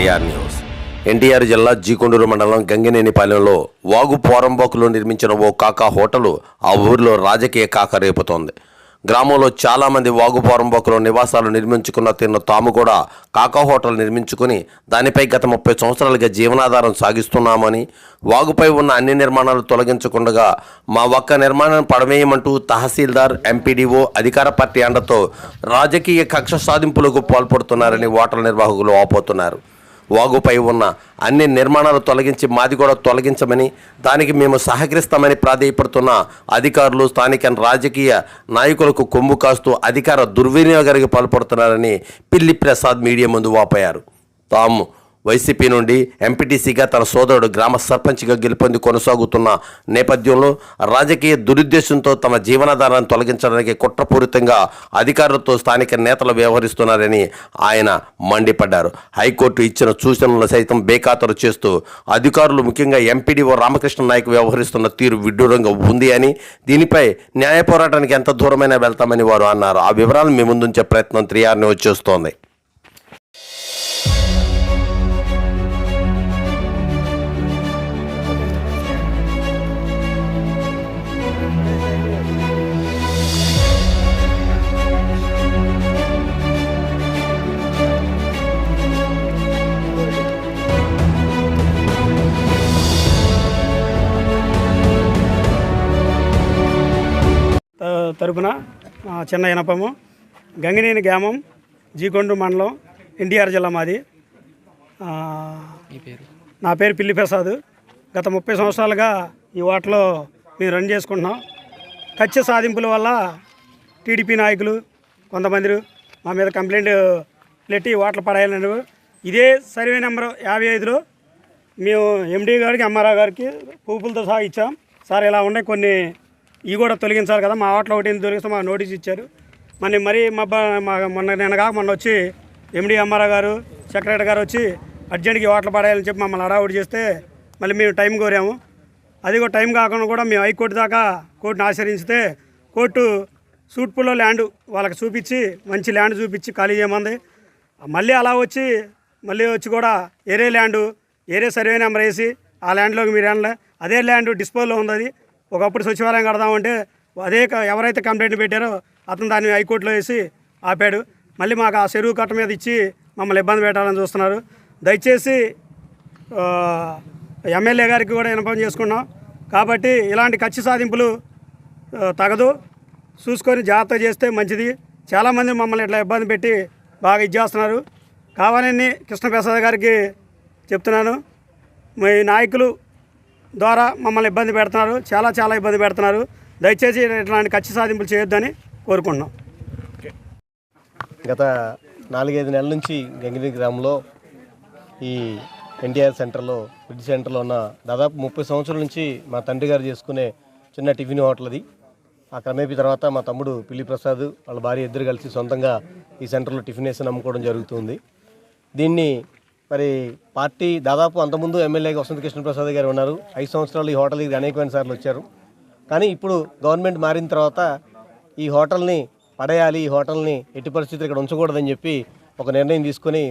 NTR news. NTR జిల్లా జీకొండూరు మండలం గంగినేనిపాలెంలో వాగు పోరంబోకులో నిర్మించిన ఓ కాకా హోటలు ఆ ఊరిలో రాజకీయ కాక రేపుతోంది. గ్రామంలో చాలామంది వాగు పోరంబోకులో నివాసాలు నిర్మించుకున్న తిన్న తాము కూడా కాకా హోటల్ నిర్మించుకుని దానిపై గత ముప్పై సంవత్సరాలుగా జీవనాధారం సాగిస్తున్నామని వాగుపై ఉన్న అన్ని నిర్మాణాలు తొలగించకుండా మా ఒక్క నిర్మాణం పడవేయమంటూ తహసీల్దార్ ఎంపీడీఓ అధికార పార్టీ అండతో రాజకీయ కక్ష సాధింపులకు పాల్పడుతున్నారని హోటల్ నిర్వాహకులు ఆపోతున్నారు. వాగుపై ఉన్న అన్ని నిర్మాణాలు తొలగించి మాది కూడా తొలగించమని దానికి మేము సహకరిస్తామని ప్రాధేయపడుతున్న అధికారులు స్థానిక రాజకీయ నాయకులకు కొమ్ము కాస్తూ అధికార దుర్వినియోగానికి పాల్పడుతున్నారని పిల్లి ప్రసాద్ మీడియా ముందు వాపోయారు. తాము వైసీపీ నుండి ఎంపీటీసీగా తన సోదరుడు గ్రామ సర్పంచ్గా గెలుపొంది కొనసాగుతున్న నేపథ్యంలో రాజకీయ దురుద్దేశంతో తమ జీవనాధారాన్ని తొలగించడానికి కుట్రపూరితంగా అధికారులతో స్థానిక నేతలు వ్యవహరిస్తున్నారని ఆయన మండిపడ్డారు. హైకోర్టు ఇచ్చిన సూచనలు సైతం బేఖాతరు చేస్తూ అధికారులు ముఖ్యంగా ఎంపీడీఓ రామకృష్ణ నాయక్ వ్యవహరిస్తున్న తీరు విడ్డూరంగా ఉంది అని దీనిపై న్యాయ పోరాటానికి ఎంత దూరమైనా వెళ్తామని వారు అన్నారు. ఆ వివరాలు మీ ముందుంచే ప్రయత్నం త్రియార్ని వచ్చేస్తోంది తరపున చిన్న ఇనపము గంగినేని గ్రామం జీకొండ మండలం ఎన్టీఆర్ జిల్లా మాది. నా పేరు పిల్లి ప్రసాద్ గత ముప్పై సంవత్సరాలుగా ఈ హోటల్లో మేము రన్ చేసుకుంటున్నాం. కచ్చ సాధింపుల వల్ల టీడీపీ నాయకులు కొంతమంది మా మీద కంప్లైంట్ పెట్టి హోటల్ పడేయాలని ఇదే సర్వే నెంబర్ యాభై ఐదులో మేము ఎండీ గారికి ఎంఆర్ఆ గారికి ప్రూఫ్లతో సహా ఇచ్చాం. సార్ ఇలా ఉన్నాయి కొన్ని ఇవి కూడా తొలగించాలి కదా. మా హోటల్ ఒకటి తొలగిస్తే? మాకు నోటీస్ ఇచ్చారు. మరి మరీ మా మొన్న నిన్న మొన్న నిన్నగా మొన్న వచ్చి ఎండీ అమ్మారావు గారు సెక్రటరీ గారు వచ్చి అర్జెంట్గా ఓట్లు హోటల్ పడేయాలని చెప్పి మమ్మల్ని అడావుడి చేస్తే మళ్ళీ మేము టైం కోరాము. అది కూడా టైం కాకుండా కూడా మేము హైకోర్టు దాకా కోర్టును ఆశ్రయించితే కోర్టు సూట్పుల్లో ల్యాండ్ వాళ్ళకి చూపించి మంచి ల్యాండ్ చూపించి ఖాళీ చేయమంది. మళ్ళీ అలా వచ్చి మళ్ళీ వచ్చి కూడా ఏరే ల్యాండు ఏరే సర్వే నెంబర్ వేసి ఆ ల్యాండ్లోకి మీరు వెళ్ళలే అదే ల్యాండ్ డిస్పోజల్లో ఉంది అది. ఒకప్పుడు సచివాలయం కడదామంటే అదే క- ఎవరైతే కంప్లైంట్ పెట్టారో అతను దాన్ని హైకోర్టులో వేసి ఆపాడు. మళ్ళీ మాకు ఆ చెరువు కట్ట మీద ఇచ్చి మమ్మల్ని ఇబ్బంది పెట్టాలని చూస్తున్నారు. దయచేసి ఎమ్మెల్యే గారికి కూడా ఇన్ఫామ్ చేసుకున్నాం. కాబట్టి ఇలాంటి ఖర్చు సాధింపులు తగదు. చూసుకొని జాగ్రత్త చేస్తే మంచిది. చాలామంది మమ్మల్ని ఇట్లా ఇబ్బంది పెట్టి బాగా ఇది చేస్తున్నారు కావాలని కృష్ణప్రసాద్ గారికి చెప్తున్నాను. మీ నాయకులు ద్వారా మమ్మల్ని ఇబ్బంది పెడుతున్నారు. చాలా చాలా ఇబ్బంది పెడుతున్నారు. దయచేసి ఇట్లాంటి కక్ష సాధింపులు చేయొద్దని కోరుకుంటున్నాం. గత నాలుగైదు నెలల నుంచి గంగిరి గ్రామంలో ఈ ఎన్టీఆర్ సెంటర్లో బ్రిడ్జ్ సెంటర్లో ఉన్న దాదాపు ముప్పై సంవత్సరాల నుంచి మా తండ్రి గారు చేసుకునే చిన్న టిఫిన్ హోటల్ అది. ఆ క్రమేపీ తర్వాత మా తమ్ముడు పిల్లి ప్రసాద్ వాళ్ళ భార్య ఇద్దరు కలిసి సొంతంగా ఈ సెంటర్లో టిఫిన్ వేసి అమ్ముకోవడం జరుగుతుంది. దీన్ని మరి పార్టీ దాదాపు అంతకుముందు ఎమ్మెల్యేగా వసంత కృష్ణప్రసాద్ గారు ఉన్నారు. ఐదు సంవత్సరాలు ఈ హోటల్ దగ్గర అనేకమైన సార్లు వచ్చారు. కానీ ఇప్పుడు గవర్నమెంట్ మారిన తర్వాత ఈ హోటల్ని పడేయాలి ఈ హోటల్ని ఎట్టి పరిస్థితులు ఇక్కడ ఉంచకూడదని చెప్పి ఒక నిర్ణయం తీసుకొని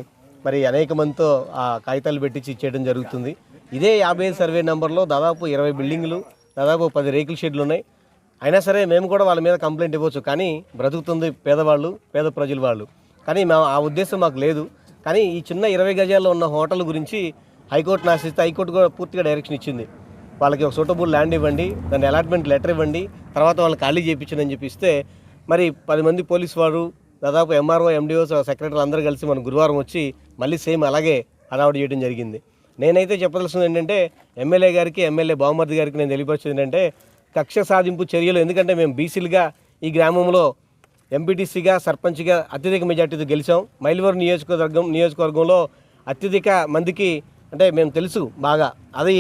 మరి అనేక మందితో ఆ కాగితాలు పెట్టించి ఇచ్చేయడం జరుగుతుంది. ఇదే యాభై సర్వే నెంబర్లో దాదాపు ఇరవై బిల్డింగులు దాదాపు పది రేకుల షెడ్లు ఉన్నాయి. అయినా సరే మేము కూడా వాళ్ళ మీద కంప్లైంట్ ఇవ్వచ్చు. కానీ బ్రతుకుతుంది పేదవాళ్ళు పేద ప్రజలు వాళ్ళు. కానీ మా ఆ ఉద్దేశం మాకు లేదు. కానీ ఈ చిన్న ఇరవై గజాల్లో ఉన్న హోటల్ గురించి హైకోర్టును ఆశ్రయిస్తే హైకోర్టు కూడా పూర్తిగా డైరెక్షన్ ఇచ్చింది. వాళ్ళకి ఒక సూటబుల్ ల్యాండ్ ఇవ్వండి దాని అలాట్మెంట్ లెటర్ ఇవ్వండి తర్వాత వాళ్ళని ఖాళీ చేయించండి అని చెప్పిస్తే మరి పది మంది పోలీసు వారు దాదాపు ఎంఆర్ఓ ఎండిఓ సెక్రటరీ అందరూ కలిసి మన గురువారం వచ్చి మళ్ళీ సేమ్ అలాగే హడావుడి చేయడం జరిగింది. నేనైతే చెప్పదలసింది ఏంటంటే ఎమ్మెల్యే గారికి ఎమ్మెల్యే బావమర్ది గారికి నేను తెలియపరిచింది ఏంటంటే కక్ష సాధింపు చర్యలు ఎందుకంటే మేము బీసీలుగా ఈ గ్రామంలో ఎంపీటీసీగా సర్పంచ్గా అత్యధిక మెజార్టీతో గెలిచాం. మైలవరం నియోజకవర్గం నియోజకవర్గంలో అత్యధిక మందికి అంటే మేము తెలుసు బాగా. అది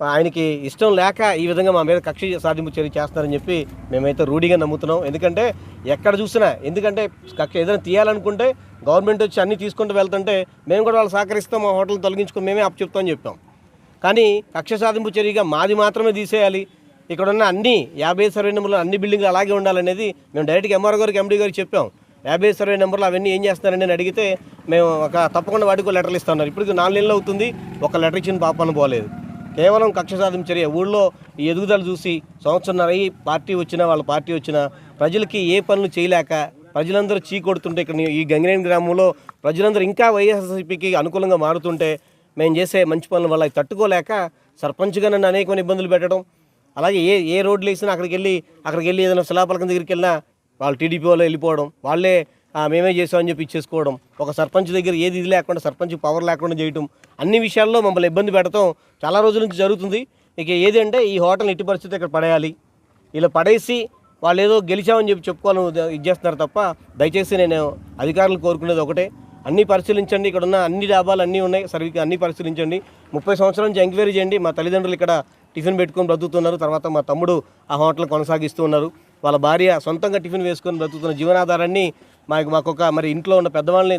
ఆయనకి ఇష్టం లేక ఈ విధంగా మా మీద కక్ష సాధింపు చర్య చేస్తారని చెప్పి మేమైతే రూఢిగా నమ్ముతున్నాం. ఎందుకంటే ఎక్కడ చూసినా ఎందుకంటే కక్ష ఏదైనా తీయాలనుకుంటే గవర్నమెంట్ వచ్చి అన్నీ తీసుకుంటూ వెళ్తుంటే మేము కూడా వాళ్ళు సహకరిస్తాం మా హోటల్ తొలగించుకొని మేమే అప్పు చెప్తామని చెప్పాం. కానీ కక్ష సాధింపు చర్యగా మాది మాత్రమే తీసేయాలి. ఇక్కడ ఉన్న అన్ని యాభై సర్వే నెంబర్లు అన్ని బిల్డింగ్లు అలాగే ఉండాలనేది మేము డైరెక్ట్గా ఎంఆర్ గారికి ఎండీ గారికి చెప్పాం. యాభై సర్వే నెంబర్లు అవన్నీ ఏం చేస్తున్నారని నేను అడిగితే మేము ఒక తప్పకుండా వాటికి లెటర్లు ఇస్తున్నారు ఇప్పటికి నాలుగు నెలలు అవుతుంది ఒక లెటర్ ఇచ్చిన పాపను పోలేదు కేవలం కక్ష సాధన చర్య. ఊళ్ళో ఈ ఎదుగుదల చూసి సంవత్సరంన్నర అయ్యి పార్టీ వచ్చినా వాళ్ళ పార్టీ వచ్చినా ప్రజలకి ఏ పనులు చేయలేక ప్రజలందరూ చీ కొడుతుంటే ఇక్కడ ఈ గంగినేని గ్రామంలో ప్రజలందరూ ఇంకా వైఎస్ఆర్సీపీకి అనుకూలంగా మారుతుంటే మేము చేసే మంచి పనుల వల్ల తట్టుకోలేక సర్పంచ్గా నన్ను అనేకమైన ఇబ్బందులు పెట్టడం అలాగే ఏ ఏ రోడ్లు వేసినా అక్కడికి వెళ్ళి అక్కడికి వెళ్ళి ఏదైనా శిలాపలకం దగ్గరికి వెళ్ళినా వాళ్ళు టీడీపీ వాళ్ళు వెళ్ళిపోవడం వాళ్ళే మేమే చేసామని చెప్పి ఇచ్చేసుకోవడం ఒక సర్పంచ్ దగ్గర ఏది ఇది లేకుండా సర్పంచ్ పవర్ లేకుండా చేయటం అన్ని విషయాల్లో మమ్మల్ని ఇబ్బంది పెడతాం చాలా రోజుల నుంచి జరుగుతుంది. ఇక ఏది అంటే ఈ హోటల్ ఎట్టి పరిస్థితి ఇక్కడ పడేయాలి. ఇలా పడేసి వాళ్ళు ఏదో గెలిచామని చెప్పి చెప్పుకోవాలని ఇది చేస్తున్నారు తప్ప దయచేసి నేను అధికారులు కోరుకునేది ఒకటే. అన్నీ పరిశీలించండి ఇక్కడ ఉన్న అన్ని డాబాలు అన్నీ ఉన్నాయి సర్వీకి అన్నీ పరిశీలించండి. ముప్పై సంవత్సరాల నుంచి ఎంక్వైరీ చేయండి మా తల్లిదండ్రులు ఇక్కడ టిఫిన్ పెట్టుకొని బ్రతుకుతున్నారు. తర్వాత మా తమ్ముడు ఆ హోటల్ కొనసాగిస్తూ ఉన్నారు. వాళ్ళ భార్య సొంతంగా టిఫిన్ వేసుకొని బ్రతుకుతున్న జీవనాధారాన్ని మాకు మాకొక మరి ఇంట్లో ఉన్న పెద్దవాళ్ళని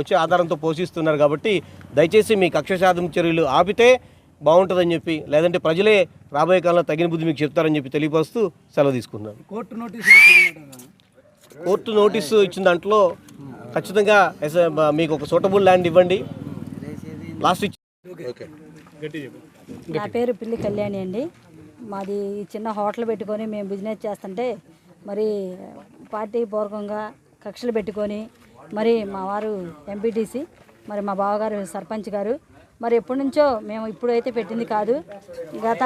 వచ్చే ఆధారంతో పోషిస్తున్నారు కాబట్టి దయచేసి మీ కక్ష సాధన చర్యలు ఆపితే బాగుంటుందని చెప్పి లేదంటే ప్రజలే రాబోయే కాలంలో తగిన బుద్ధి మీకు చెప్తారని చెప్పి తెలియపరుస్తూ సెలవు తీసుకున్నాను కోర్టు నోటీసులు కోర్టు నోటీసు ఇచ్చిన దాంట్లో ఖచ్చితంగా మీకు ఒక సూటబుల్ ల్యాండ్ ఇవ్వండి. లాస్ట్ ఇచ్చి నా పేరు పిల్లి కళ్యాణి అండి. మాది చిన్న హోటల్ పెట్టుకొని మేము బిజినెస్ చేస్తుంటే మరి పార్టీ పూర్వకంగా కక్షలు పెట్టుకొని మరి మా వారు ఎంపీటీసీ మరి మా బావగారు సర్పంచ్ గారు. మరి ఎప్పటి నుంచో మేము ఇప్పుడైతే పెట్టింది కాదు. గత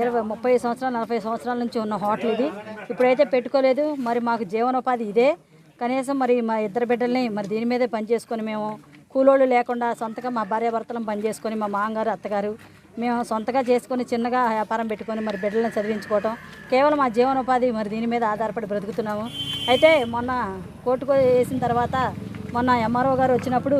ఇరవై ముప్పై సంవత్సరాలు నలభై సంవత్సరాల నుంచి ఉన్న హోటల్ ఇది. ఇప్పుడైతే పెట్టుకోలేదు. మరి మాకు జీవనోపాధి ఇదే. కనీసం మరి మా ఇద్దరు బిడ్డల్ని మరి దీని మీదే పనిచేసుకొని మేము కూలోళ్ళు లేకుండా సొంతగా మా భార్యాభర్తలను పనిచేసుకొని మా మామగారు అత్తగారు మేము సొంతగా చేసుకొని చిన్నగా వ్యాపారం పెట్టుకొని మరి బిడ్డలను చదివించుకోవటం కేవలం మా జీవనోపాధి మరి దీని మీద ఆధారపడి బ్రతుకుతున్నాము. అయితే మొన్న కోర్టుకు వేసిన తర్వాత మొన్న ఎంఆర్ఓ గారు వచ్చినప్పుడు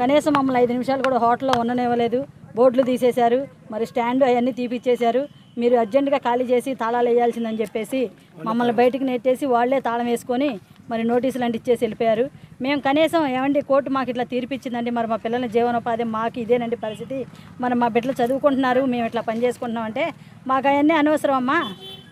కనీసం మమ్మల్ని ఐదు నిమిషాలు కూడా హోటల్లో ఉండనివ్వలేదు బోర్డులు తీసేశారు మరి స్టాండ్ అవన్నీ తీపిచ్చేశారు మీరు అర్జెంటుగా ఖాళీ చేసి తాళాలు వేయాల్సిందని చెప్పేసి మమ్మల్ని బయటికి నెట్టేసి వాళ్ళే తాళం వేసుకొని మరి నోటీసులు అంటే ఇచ్చేసి వెళ్ళిపోయారు. మేము కనీసం ఏమండి కోర్టు మాకు ఇట్లా తీర్పిచ్చిందండి మరి మా పిల్లల జీవనోపాధి మాకు ఇదేనండి పరిస్థితి. మరి మా బిడ్డలు చదువుకుంటున్నారు మేము ఇట్లా పని చేసుకుంటున్నాం అంటే మాకు అవన్నీ అనవసరం అమ్మా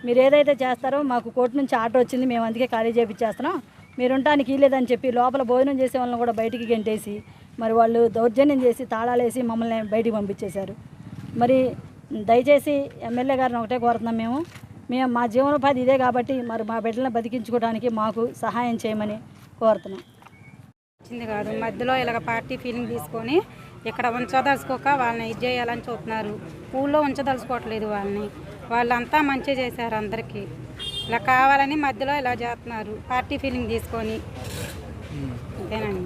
మీరు ఏదైతే చేస్తారో మాకు కోర్టు నుంచి ఆర్డర్ వచ్చింది మేము అందుకే ఖాళీ చేపించేస్తున్నాం మీరు ఉండటానికి లేదని చెప్పి లోపల భోజనం చేసే వాళ్ళని కూడా బయటికి గెంటేసి మరి వాళ్ళు దౌర్జన్యం చేసి తాళాలేసి మమ్మల్ని బయటికి పంపించేశారు. మరి దయచేసి ఎమ్మెల్యే గారిని ఒకటే కోరుతున్నాం మేము. మేము మా జీవనోపాధి ఇదే కాబట్టి మరి మా బిడ్డలను బతికించుకోవడానికి మాకు సహాయం చేయమని కోరుతున్నాం. వచ్చింది కాదు. మధ్యలో ఇలాగ పార్టీ ఫీలింగ్ తీసుకొని ఇక్కడ ఉంచదలుచుకోక వాళ్ళని ఇది చేయాలని చూస్తున్నారు ఊళ్ళో ఉంచదలుచుకోవట్లేదు వాళ్ళని. వాళ్ళంతా మంచి చేశారు అందరికీ. ఇలా కావాలని మధ్యలో ఇలా చేస్తున్నారు. పార్టీ ఫీలింగ్ తీసుకొని. అంతేనండి.